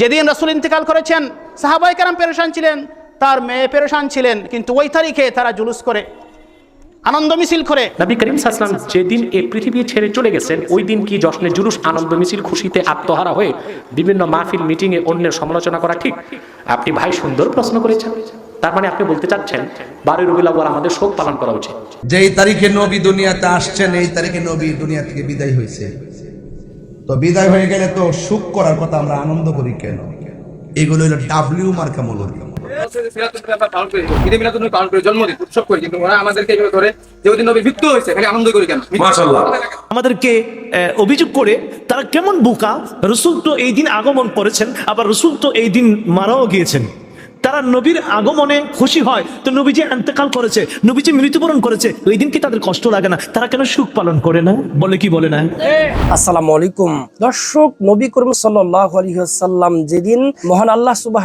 যেদিন রসুল ইন্তেকাল করেছেন সাহাবাই কারাম পেরেশান ছিলেন তার মেয়ে পেরেশান ছিলেন কিন্তু ওই তারিখে তারা জুলুস করে আনন্দ মিছিল করে। নবী করিম সাল্লাম যেদিন এই পৃথিবী ছেড়ে চলে গেছেন ওই দিন কি জশ্নে জুলুস আনন্দ মিছিল খুশিতে আত্মহারা হয়ে বিভিন্ন মাহফিল মিটিংয়ে অন্যের সমালোচনা করা ঠিক? আপনি ভাই সুন্দর প্রশ্ন করেছেন। তার মানে আপনি বলতে চাচ্ছেন বারোই রবিউল আউয়াল আমাদের শোক পালন করা উচিত। যেই তারিখে নবী দুনিয়াতে আসছেন এই তারিখে নবী দুনিয়া থেকে বিদায় হয়েছে। তো বিদায় হয়ে গেলে তো সুখ করার কথা আমরা আনন্দ করি কেন? এগুলো হলো ডাব্লিউ মার্কা মূলক ওরা আমাদেরকে ধরে যে ওই দিন নবী হয়েছে আনন্দ করি আমাদেরকে আহ, অভিযোগ করে তারা কেমন বোকা? রসুল তো এই দিন আগমন করেছেন আবার রসুল তো এই দিন মারাও গিয়েছেন। তারা নবীর আগমনে খুশি হয়। তো নবী যে এন্তেকাল করেছে নবী যে মৃত্যুবরণ করেছে। ওই দিন কি তাদের কষ্ট লাগে না? তারা কেন সুখ পালন করে না? বলে কি বলে না? আসসালামু আলাইকুম। দর্শক, নবী করিম আলহিহাল্লাম যেদিন মহান আল্লাহ সুবাহ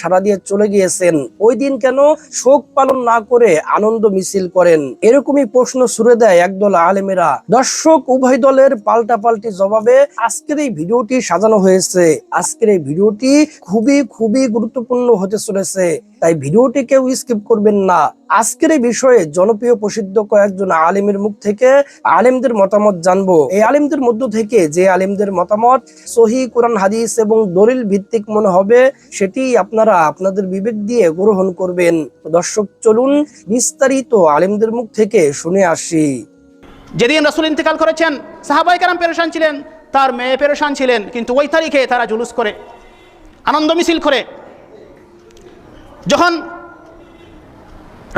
সারা দিয়ে চলে গিয়েছেন, ওই দিন কেন শোক পালন না করে আনন্দ মিছিল করেন? এরকমই প্রশ্ন সুরে দেয় একদল আলেমেরা। দর্শক, উভয় দলের পাল্টা পাল্টি জবাবে আজকের এই ভিডিওটি সাজানো হয়েছে। আজকের এই ভিডিওটি খুবই খুবই গুরুত্বপূর্ণ চলেছে, তাই ভিডিওটি কেউ স্কিপ করবেন না। আজকের এই বিষয়ে জনপ্রিয় প্রসিদ্ধ কয়েকজন আলেমের মুখ থেকে আলেমদের মতামত জানব। এই আলেমদের মধ্য থেকে যে আলেমদের মতামত সহি কোরআন, হাদিস এবং দলিল ভিত্তিক মনে হবে, সেটি আপনারা আপনাদের বিবেক দিয়ে গ্রহণ করবেন। দর্শক, চলুন বিস্তারিত আলেমদের মুখ থেকে শুনে আসি। যেদিন রসুল ইন্তেকাল করেছেন সাহাবাই কারাম পেরেশান ছিলেন, তার মেয়ে পেরেশান ছিলেন, কিন্তু ওই তারিখে তারা জুলুস করে, আনন্দ মিছিল করে যখন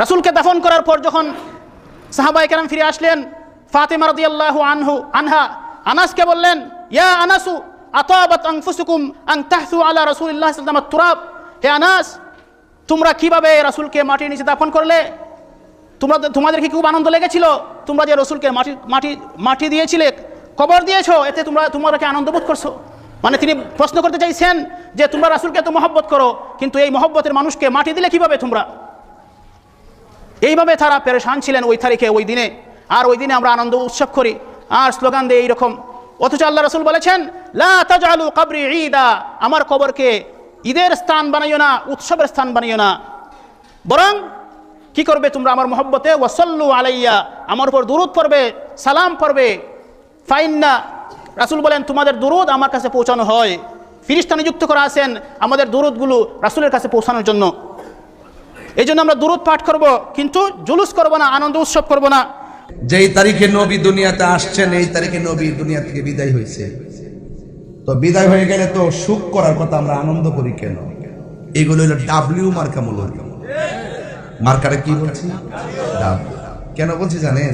রাসূলকে দাফন করার পর যখন সাহাবাই কেরাম ফিরে আসলেন, ফাতেমা রাদিয়াল্লাহু আনহু, আনহা, আনাসকে বললেন, ইয়া আনাসু, আতাবাত আনফুসুকুম আন তাহসু আলা রাসূলিল্লাহ সাল্লাল্লাহু তুরাব। হে আনাস, তোমরা কীভাবে রাসূলকে মাটির নিচে দাফন করলে? তোমরা তোমাদের কি খুব আনন্দ লেগেছিল? তোমরা যে রসুলকে মাটি মাটি মাটি দিয়েছিলে, কবর দিয়েছ, এতে তোমরা তোমরা কি আনন্দ বোধ করছ? মানে তিনি প্রশ্ন করতে চাইছেন যে, তোমরা রাসুলকে তো মহব্বত করো, কিন্তু এই মহব্বতের মানুষকে মাটি দিলে কীভাবে তোমরা? এইভাবে তারা পেরেশান ছিলেন ওই তারিখে, ওই দিনে। আর ওই দিনে আমরা আনন্দ উৎসব করি। আর স্লোগান দিয়ে এইরকম। অথচ আল্লাহ রসুল বলেছেন কাবরি আমার কবরকে ঈদের স্থান বানাইও না, উৎসবের স্থান বানাইও না। বরং কি করবে তোমরা আমার মহব্বতে? ওয়াসল্লু আলাইয়া। আমার উপর দুরুদ পড়বে, সালাম পড়বে। ফাইন্না রাসুল বলেন, তোমাদের দুরুদ আমার কাছে পৌঁছানো হয়। ফিরিস্তা নিযুক্ত করা আছেন, আমাদের দুরুদগুলো রাসুলের কাছে পৌঁছানোর জন্য। এই জন্য আমরা দুরুদ পাঠ করব, কিন্তু জুলুস করব না, আনন্দ উৎসব করব না। যেই তারিখে নবী দুনিয়াতে আসছেন, এই তারিখে নবী দুনিয়া থেকে বিদায় হয়েছে। তো বিদায় হয়ে গেলে তো সুখ করার কথা আমরা আনন্দ করি কেন? এগুলো হলো ডাব্লিউ মার্কা মূলক মার্কারে কি বলছি। কেন বলছি জানেন?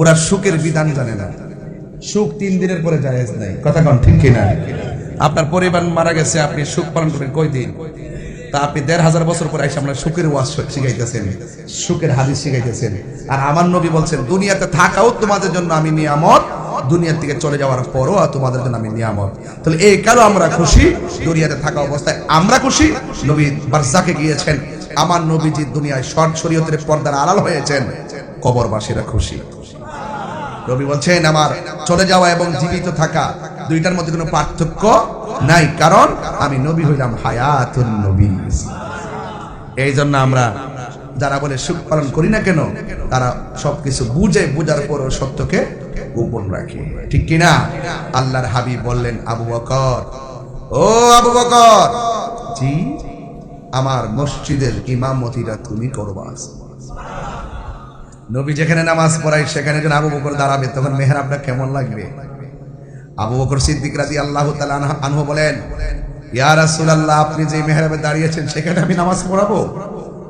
ওরা সুখের বিধান জানে না। সুখ তিন দিনের পরে জায়েজ নাই। কথা কন ঠিক কিনা? আপনার পরিবার মারা গেছে, আপনি সুখ পালন করবেন কয় দিন? তা আপনি দেড় হাজার বছর পরে এসে আমরা সুখের ওয়াজ শিখাইতেছেন, সুখের হাদিস শিখাইতেছেন। আর আমার নবী বলছেন, দুনিয়াতে থাকাও তোমাদের জন্য আমি নিয়ামত, দুনিয়ার থেকে চলে যাওয়ার পরও তোমাদের জন্য আমি নিয়ামত। তাহলে এই কারও আমরা খুশি, দুনিয়াতে থাকা অবস্থায় আমরা খুশি। নবী বারজাকে গিয়েছেন। আমার নবীজি দুনিয়ায় শর্ট শরীয়তের পর্দার আড়াল হয়েছেন। কবরবাসীরা খুশি। রবি বলছেন, আমার চলে যাওয়া এবং জীবিত থাকা দুইটার মধ্যে কোনো পার্থক্য নাই, কারণ আমি নবী হইলাম হায়াতুন নবী। এই জন্য আমরা যারা বলে সুখ পালন করি না কেন, তারা সবকিছু বুঝে, বুঝার পরও সত্যকে গোপন রাখে। ঠিক কিনা? আল্লাহর হাবিব বললেন, আবু বকর, ও আবু বকর, জি, আমার মসজিদের ইমামতিরা তুমি করবা। নবী যেখানে নামাজ পড়াই সেখানে যখন আবু বকর দাঁড়াবে, তখন মেহরাবটা কেমন লাগবে? আবু বকর সিদ্দিক রাজি আল্লাহ আনহু বলেন, ইয়া রাসূলুল্লাহ, আপনি যে মেহরাবে দাঁড়িয়েছেন, সেখানে আমি নামাজ পড়াবো?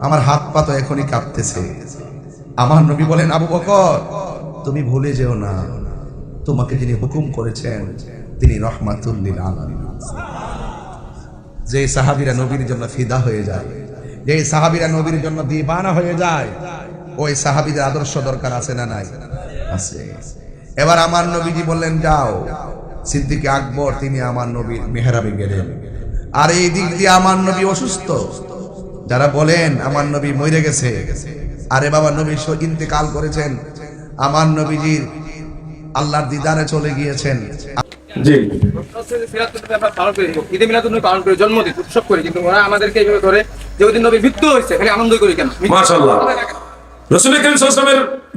আমার হাত পা তো এখনই কাঁপতেছে। আমার নবী বলেন, আবু বকর, তুমি ভুলে যেও না। তোমাকে যিনি হুকুম করেছেন, তিনি রহমাতুল্লিল যে সাহাবীরা নবীর জন্য ফিদা হয়ে যায় যে সাহাবীরা নবীর জন্য দিবানা হয়ে যায় ওই সাহাবীদের আদর্শ দরকার আছে না নাই? আছে। এবার আমার নবীজি বললেন যাও। সিদ্দিকে আকবর তিনি আমার নবীর মেহরাবে গেলেন। আর এই দিক দিয়ে আমার নবী অসুস্থ। যারা বলেন আমার নবী মরে গেছে। আরে বাবা নবী স- ইন্তেকাল করেছেন। আমার নবীজির আল্লাহর দিদারে চলে গিয়েছেন। জি। ঈদে মিলাদুন নবী পালন করি জন্মদিন উৎসব করি কিন্তু ওরা আমাদেরকে এইভাবে ধরে যে ওই দিন নবী মৃত্যু হয়েছে খালি আনন্দ করি কেন? মাশাআল্লাহ। রসুল করিম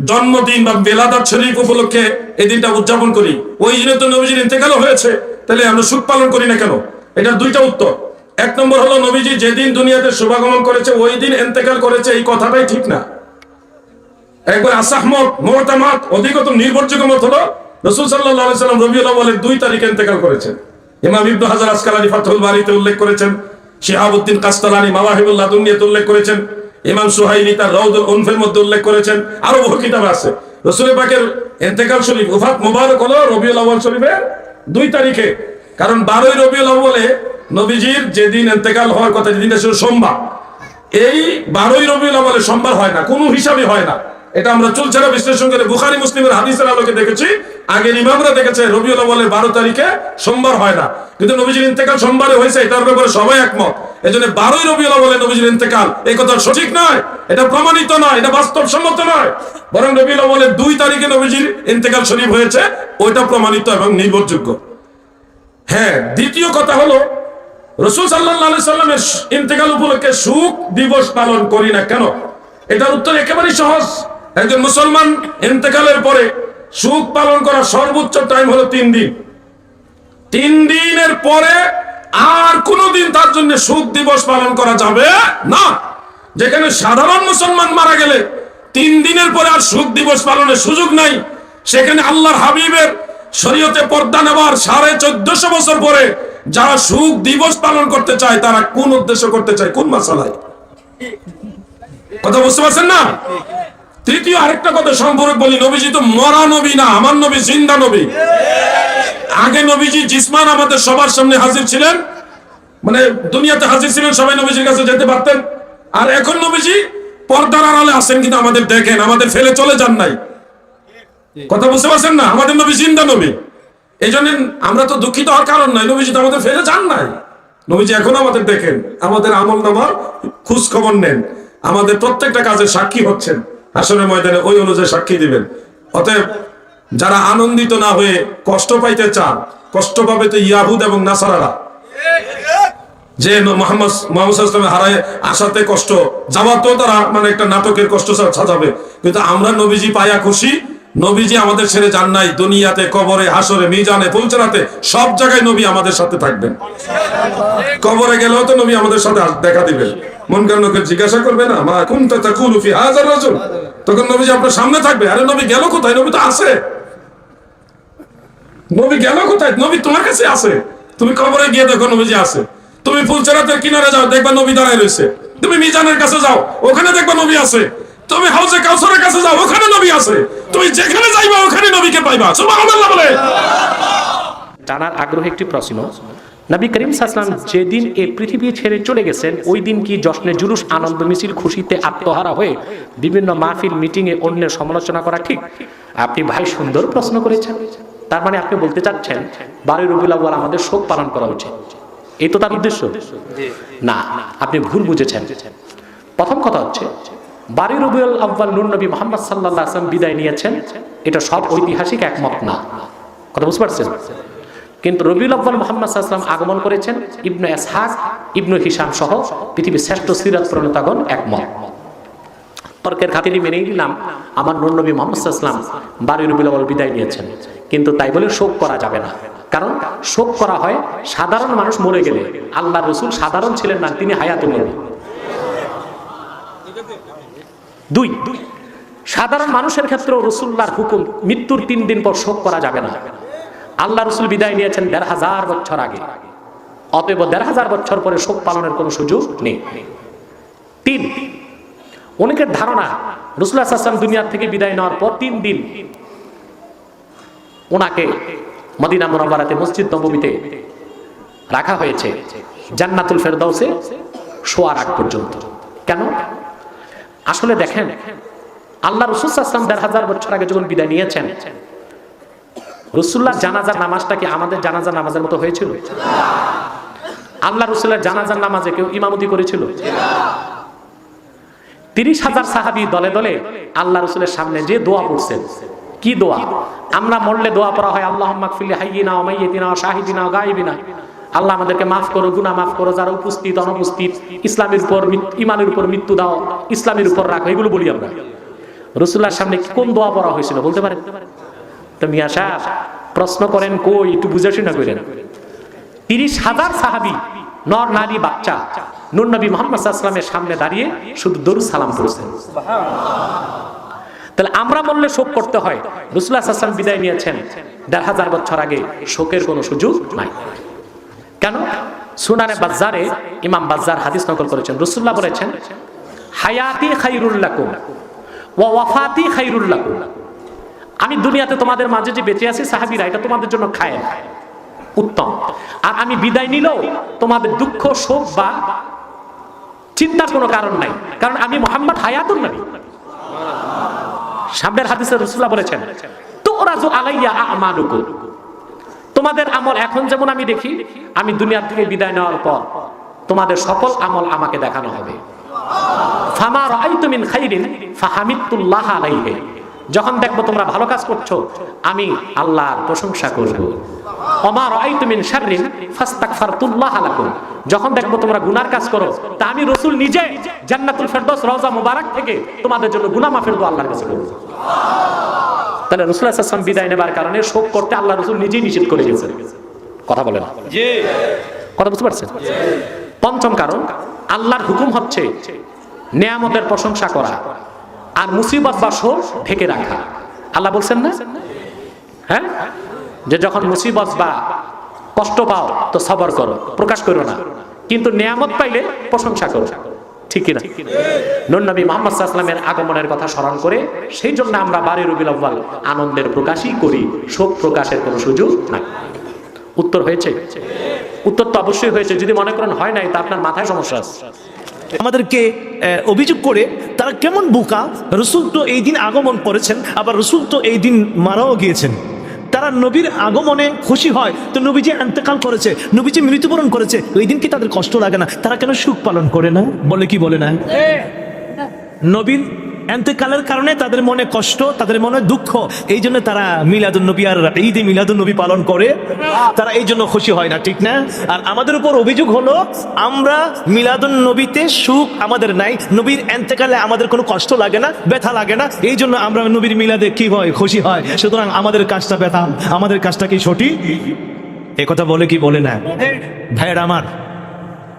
জন্মদিন বা বেলাদাত শরীফ উপলক্ষে এই দিনটা উদযাপন করি। ওই দিনে তো নবীজির ইন্তেকালও হয়েছে, তাহলে আমরা সুখ পালন করি না কেন? এটার দুইটা উত্তর। এক নম্বর হলো, নবীজি যেদিন দুনিয়াতে শুভাগমন করেছে, ওই দিন ইন্তেকাল করেছে, এই কথাটাই ঠিক না। একবার আসাহমত মোহতামাত অধিকতম নির্ভরযোগ্য মত হলো, রসুল সাল্লাহ সাল্লাম রবিউল আউ্বালের দুই তারিখে ইন্তেকাল করেছেন। ইমাম ইবনু হাজার আসকালানি ফাতহুল বাড়িতে উল্লেখ করেছেন, শিহাবুদ্দিন কাস্তালানি মাওয়াহিবুল্লাহ দুনিয়াতে উল্লেখ করেছেন ইমাম সুহাইনি তার রৌদুল উনফের মধ্যে উল্লেখ করেছেন, আরও বহু কিতাব আছে। রসুল পাকের এতেকাল শরীফ, উফাত মুবারক হলো রবিউল আউ্বাল শরীফের দুই তারিখে। কারণ বারোই রবিউল আউ্বালে নবীজির যেদিন এতেকাল হওয়ার কথা, যেদিন ছিল সোমবার, এই বারোই রবিউল আউ্বালে সোমবার হয় না, কোনো হিসাবে হয় না। এটা আমরা চুলছাড়া বিশ্লেষণ করে বুখারি মুসলিমের হাদিসের আলোকে দেখেছি। আগের ইমামরা দেখেছে, রবিউল আউ্বালের বারো তারিখে সোমবার হয় না। কিন্তু নবীজির ইন্তেকাল সোমবারে হয়েছে, এটার ব্যাপারে সবাই একমত। এই জন্য বারোই রবিউল আউ্বালে নবীজির ইন্তেকাল এই কথা সঠিক নয়, এটা প্রমাণিত নয়, এটা বাস্তবসম্মত নয়। বরং রবিউল আউ্বালের দুই তারিখে নবীজির ইন্তেকাল শরীফ হয়েছে, ওইটা প্রমাণিত এবং নির্ভরযোগ্য। হ্যাঁ দ্বিতীয় কথা হলো, রসুল সাল্লাহ সাল্লামের ইন্তেকাল উপলক্ষে সুখ দিবস পালন করি না কেন? এটার উত্তর একেবারেই সহজ। একজন মুসলমান ইন্তেকালের পরে সুখ পালন করার সর্বোচ্চ টাইম হলো তিন দিন। তিন দিনের পরে আর কোনোদিন তার জন্য সুখ দিবস পালন করা যাবে না। যেখানে সাধারণ মুসলমান মারা গেলে তিন দিনের পরে আর সুখ দিবস পালনের সুযোগ নাই, সেখানে আল্লাহর হাবিবের শরীয়তে পর্দা নেবার সাড়ে চোদ্দশো বছর পরে যারা সুখ দিবস পালন করতে চায়, তারা কোন উদ্দেশ্য করতে চায়? কোন মাসালায়? কথা বুঝতে পারছেন না? তৃতীয় আরেকটা কথা সম্পর্কে বলি, নবীজি তো মরা নবী না, আমার নবী জিন্দা নবী। আগে নবীজি জিসমান আমাদের সবার সামনে হাজির ছিলেন। মানে দুনিয়াতে হাজির ছিলেন, সবাই নবীজির কাছে যেতে পারতেন। আর এখন নবীজি পর্দার আড়ালে আসেন কিন্তু আমাদের দেখেন, আমাদের ফেলে চলে যান নাই। কথা বুঝতে পারছেন না? আমাদের নবী জিন্দা নবী। এই আমরা তো দুঃখিত হওয়ার কারণ নাই, নবীজি তো আমাদের ফেলে যান নাই। নবীজি এখন আমাদের দেখেন, আমাদের আমল নামার খোঁজ খবর নেন, আমাদের প্রত্যেকটা কাজের সাক্ষী হচ্ছেন। আসলে ময়দানে ওই অনুযায়ী সাক্ষী দিবেন। অতএব যারা আনন্দিত না হয়ে কষ্ট পাইতে চান, কষ্ট পাবে তো ইয়াহুদ এবং নাসারারা। যে মোহাম্মদ মোহাম্মদ হারায় আসাতে কষ্ট তারা মানে একটা নাটকের কষ্ট সাজাবে। কিন্তু আমরা নবীজি খুশি, নবীজি আমাদের ছেড়ে যান নাই। দুনিয়াতে, কবরে, হাসরে, মিজানে পৌঁছাতে সব জায়গায় নবী আমাদের সাথে থাকবেন। কবরে গেলেও তো নবী আমাদের সাথে দেখা দিবেন। মন কারণকে জিজ্ঞাসা করবে না, মা কোন তাকুলু ফি হাজার তখন নবীজি আপনার সামনে থাকবে, আরে নবী গেল কোথায়? নবী তো আছে। নবী গেল কোথায়? নবী তোমার কাছে আছে। তুমি কবরে গিয়ে দেখো নবীজি আছে। তুমি ফুলচেরাতের কিনারে যাও, দেখবা নবী দাঁড়ায় রয়েছে। তুমি মিজানের কাছে যাও, ওখানে দেখবা নবী আছে। তুমি হাউসে কাউসারের কাছে যাও, ওখানে নবী আছে। তুমি যেখানে যাইবা, ওখানে নবীকে পাইবা। সুবহানাল্লাহ বলে। জানার আগ্রহ একটি প্রশ্ন। নবী করিম সাসলাম যেদিন এই পৃথিবী ছেড়ে চলে গেছেন, ওই দিন কি জশ্নে জুলুস, আনন্দ, মিছিল, খুশিতে আত্মহারা হয়ে বিভিন্ন মাহফিল, মিটিংয়ে অন্যের সমালোচনা করা ঠিক? আপনি ভাই সুন্দর প্রশ্ন করেছেন। তার মানে আপনি বলতে চাচ্ছেন বারোই আউ্বাল আমাদের শোক পালন করা উচিত। এই তো তার উদ্দেশ্য। না, আপনি ভুল বুঝেছেন। প্রথম কথা হচ্ছে বারোই রবিউল আউ্বাল নুর নবী মোহাম্মদ সাল্লাহ আসলাম বিদায় নিয়েছেন, এটা সব ঐতিহাসিক একমত না। কথা বুঝতে পারছেন? কিন্তু রবিউল আব্বাল মোহাম্মদ সাল্লাম আগমন করেছেন ইবনু এসহাক ইবনু হিসাম সহ পৃথিবীর শ্রেষ্ঠ সিরাত প্রণেতাগণ একমত। তর্কের খাতিরে মেনেই নিলাম, আমার নবী মোহাম্মদ সাল্লাম বারোই রবিউল আউ্বাল বিদায় নিয়েছেন। কিন্তু তাই বলে শোক করা যাবে না। কারণ শোক করা হয় সাধারণ মানুষ মরে গেলে আল্লাহ রসুল সাধারণ ছিলেন না, তিনি হায়াতুল নবী। দুই, সাধারণ মানুষের ক্ষেত্রেও রসুল্লাহর হুকুম মৃত্যুর তিন দিন পর শোক করা যাবে না। আল্লাহ রসুল বিদায় নিয়েছেন দেড় হাজার বছর আগে। অতএব দেড় হাজার বছর পরে শোক পালনের কোনো সুযোগ নেই। তিন, অনেকের ধারণা রসুল্লাহ আসলাম দুনিয়ার থেকে বিদায় নেওয়ার পর তিন দিন ওনাকে মদিনা মোনাবারাতে মসজিদ নবমীতে রাখা হয়েছে, জান্নাতুল ফেরদাউসে শোয়ার আগ পর্যন্ত। কেন? আসলে দেখেন, আল্লাহ রসুল আসলাম দেড় হাজার বছর আগে যখন বিদায় নিয়েছেন রসুল্লাহ জানাজার নামাজটা কি আমাদের জানাজার নামাজের মতো হয়েছিল? আল্লাহ রসুল্লাহ জানাজার নামাজে কেউ ইমামতি করেছিল? তিরিশ হাজার সাহাবি দলে দলে আল্লাহ রসুলের সামনে যে দোয়া পড়ছেন। কি দোয়া? আমরা মরলে দোয়া পড়া হয় আল্লাহ মাকফিলি হাইয়িনা ওমাইয়িনা শাহিদিনা গাইবিনা আল্লাহ আমাদেরকে মাফ করো, গুনাহ মাফ করো, যারা উপস্থিত, অনুপস্থিত, ইসলামের উপর ইমানের উপর মৃত্যু দাও, ইসলামের উপর রাখো, এগুলো বলি আমরা। রসুল্লাহর সামনে কোন দোয়া পড়া হয়েছিল বলতে পারেন? তো মিয়া সাহেব প্রশ্ন করেন কই, একটু বুঝে শুনে করেন। তিরিশ হাজার সাহাবি, নর নারী বাচ্চা নুর নবী মোহাম্মদ সাল্লামের সামনে দাঁড়িয়ে শুধু দরু সালাম করেছেন তাহলে আমরা বললে শোক করতে হয় রসুল্লাহ আসলাম বিদায় নিয়েছেন। দেড় হাজার বছর আগে শোকের কোনো সুযোগ নাই। কেন? সুনানে বাজারে ইমাম বাজার হাদিস নকল করেছেন। রসুল্লাহ বলেছেন, হায়াতি খাইরুল্লাকুম ওয়া ওয়াফাতি খাইরুল্লাকুম আমি দুনিয়াতে তোমাদের মাঝে যে বেঁচে আছি, সাহাবিরা, এটা তোমাদের জন্য খায় উত্তম। আর আমি বিদায় নিলেও তোমাদের দুঃখ, শোক বা চিন্তার কোনো কারণ নাই। কারণ আমি মোহাম্মদ হায়াতুল নবী। সামনের হাদিসে রসুল্লাহ বলেছেন তো রাজু আলাইয়া আমানুকুম তোমাদের আমল এখন যেমন আমি দেখি, আমি দুনিয়ার থেকে বিদায় নেওয়ার পর তোমাদের সকল আমল আমাকে দেখানো হবে। ফামা রাআইতু মিন খাইরিন ফাহামিদতুল্লাহ আলাইহি। যখন দেখব তোমরা ভালো কাজ করছ আমি আল্লাহর প্রশংসা করব। ওমা রাআইতু মিন শাররিন ফাস্তাগফারতুল্লাহ লাকুম। যখন দেখব তোমরা গুনার কাজ করো তা আমি রসুল নিজে জান্নাতুল ফেরদৌস রওজা মুবারক থেকে তোমাদের জন্য গুনাহ মাফের দোয়া আল্লাহর কাছে করব। তাহলে রসুল আসলাম বিদায় নেবার কারণে শোক করতে আল্লাহ রসুল নিজেই নিষেধ করে গেছেন কথা বলেন। কথা বুঝতে পারছেন? পঞ্চম কারণ আল্লাহর হুকুম হচ্ছে নেয়ামতের প্রশংসা করা। আর মুসিবত বা শোক ঢেকে রাখা। আল্লাহ বলছেন না? হ্যাঁ? যে যখন মুসিবত বা কষ্ট পাও, তো সবর করো, প্রকাশ করো না। কিন্তু নেয়ামত পাইলে প্রশংসা করো। ঠিক কিনা? নুন নবী মোহাম্মদ সাল্লামের আগমনের কথা স্মরণ করে সেই জন্য আমরা বারে রবিল আনন্দের প্রকাশই করি, শোক প্রকাশের কোনো সুযোগ নাই। উত্তর হয়েছে? উত্তর তো অবশ্যই হয়েছে। যদি মনে করেন হয় নাই, তা আপনার মাথায় সমস্যা আছে। আমাদেরকে অভিযোগ করে তারা কেমন বোকা? রসুল তো এই দিন আগমন করেছেন আবার রসুল তো এই দিন মারাও গিয়েছেন। তারা নবীর আগমনে খুশি হয়। তো নবীজি এন্তেকাল করেছে নবীজি মৃত্যুবরণ করেছে। ওই দিন কি তাদের কষ্ট লাগে না? তারা কেন সুখ পালন করে না? বলে কি বলে না? নবীর এন্তেকালের কারণে তাদের মনে কষ্ট, তাদের মনে দুঃখ। এই জন্য তারা মিলাদুন নবী আর ঈদে মিলাদুন নবী পালন করে। তারা এই জন্য খুশি হয় না, ঠিক না? আর আমাদের উপর অভিযোগ হলো, আমরা মিলাদুন নবীতে সুখ আমাদের নাই। নবীর এন্তেকালে আমাদের কোনো কষ্ট লাগে না, ব্যথা লাগে না। এই জন্য আমরা নবীর মিলাদে কি হয়? খুশি হয়। সুতরাং আমাদের কাজটা ব্যথা, আমাদের কাজটা কি সঠিক? এ কথা বলে কি বলে না? ভাইয়ের আমার,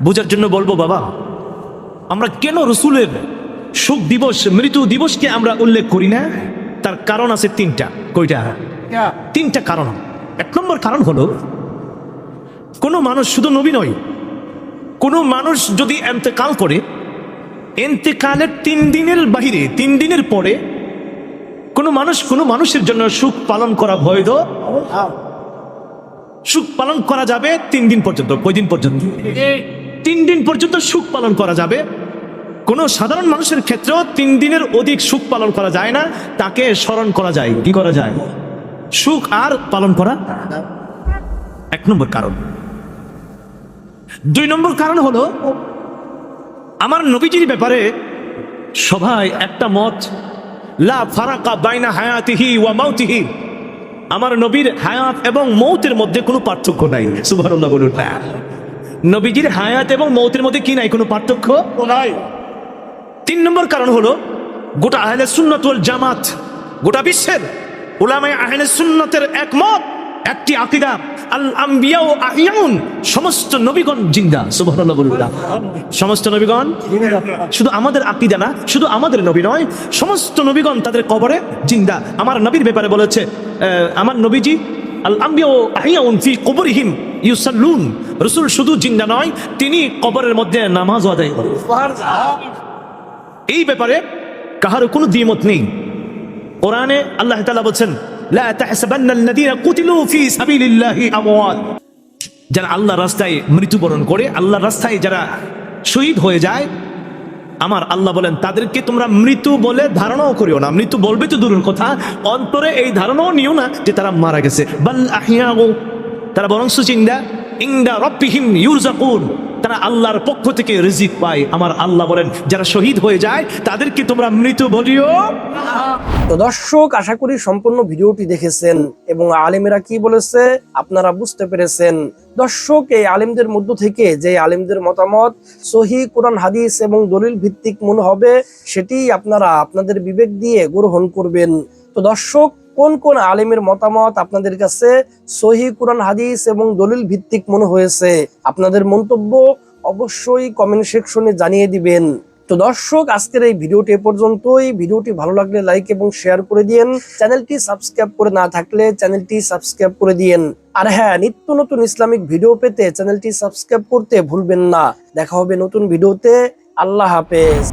বোঝার জন্য বলব বাবা, আমরা কেন রসুলের শোক দিবস মৃত্যু দিবসকে আমরা উল্লেখ করি না। তার কারণ আছে তিনটা। কয়টা? তিনটা কারণ। এক নম্বর কারণ হলো কোনো মানুষ শুধু নবী নয় কোনো মানুষ যদি এন্তেকাল করে এন্তেকালের তিন দিনের বাহিরে তিন দিনের পরে কোনো মানুষ কোনো মানুষের জন্য সুখ পালন করা বৈধ? সুখ পালন করা যাবে তিন দিন পর্যন্ত। কয় দিন। পর্যন্ত তিন দিন পর্যন্ত সুখ পালন করা যাবে। কোনো সাধারণ মানুষের ক্ষেত্রেও তিন দিনের অধিক সুখ পালন করা যায় না, তাকে স্মরণ করা যায়। কি করা যায়? সুখ আর পালন করা? এক নম্বর কারণ। দুই নম্বর কারণ হলো, আমার নবীজির ব্যাপারে সবাই একটা মত, লা ফারাকা বাইনা হায়াতিহি ওয়া মাউতিহি। আমার নবীর হায়াত এবং মৌতের মধ্যে কোনো পার্থক্য নাই। সুবহানাল্লাহ বলুন। নবীজির হায়াত এবং মৌতের মধ্যে কি নাই? কোনো পার্থক্য? নাই। তিন নম্বর কারণ হলো গোটা আহলে সুন্নত ওয়াল জামাত, গোটা বিশ্বের উলামায়ে আহলে সুন্নতের একমত, একটি আকীদা, আল সমস্ত নবীগণ জিন্দা, সুবহানাল্লাহ সমস্ত নবীগণ শুধু আমাদের আকীদা না, শুধু আমাদের নবী নয়, সমস্ত নবীগণ তাদের কবরে জিন্দা। আমার নবীর ব্যাপারে বলেছে আমার নবীজি আল আম্বিয়া ও আহিয়াউন ফি কবরিহিম ইউসাল্লুন। রাসূল শুধু জিন্দা নয়, তিনি কবরের মধ্যে নামাজ আদায় করেন। এই ব্যাপারে কাহারও কোনো দ্বিমত নেই। কোরআনে আল্লাহ তালা বলছেন যারা আল্লাহর রাস্তায় মৃত্যুবরণ করে, আল্লাহর রাস্তায় যারা শহীদ হয়ে যায়, আমার আল্লাহ বলেন, তাদেরকে তোমরা মৃত্যু বলে ধারণাও করিও না। মৃত্যু বলবে তো দূরের কথা, অন্তরে এই ধারণাও নিও না যে তারা মারা গেছে। বাল আহিয়াউ তারা বরং সুচিন্দা ইংদা রব্বিহিম ইউরজাকুন। তারা আল্লাহর পক্ষ থেকে রিজিক পায়। আমার আল্লাহ বলেন, যারা শহীদ হয়ে যায়, তাদেরকে তোমরা মৃত বলিও। তো দর্শক, আশা করি সম্পূর্ণ ভিডিওটি দেখেছেন এবং আলেমেরা কি বলেছে, আপনারা বুঝতে পেরেছেন। দর্শক, এই আলেমদের মধ্য থেকে যে আলেমদের মতামত, সহি কোরআন, হাদিস এবং দলিল ভিত্তিক মনে হবে, সেটি আপনারা আপনাদের বিবেক দিয়ে গ্রহণ করবেন। তো দর্শক কোন কোন আলেমের মতামত আপনাদের কাছে সহি কোরআন, হাদিস এবং দলিল ভিত্তিক মনে হয়েছে? আপনাদের মন্তব্য অবশ্যই কমেন্ট সেকশনে জানিয়ে দিবেন। তো দর্শক, আজকের এই ভিডিওটি এ পর্যন্তই। ভিডিওটি ভালো লাগলে লাইক এবং শেয়ার করে দিন চ্যানেলটি সাবস্ক্রাইব করে না থাকলে চ্যানেলটি সাবস্ক্রাইব করে দিন আর হ্যাঁ নিত্য নতুন ইসলামিক ভিডিও পেতে চ্যানেলটি সাবস্ক্রাইব করতে ভুলবেন না। দেখা হবে নতুন ভিডিওতে। আল্লাহ হাফেজ।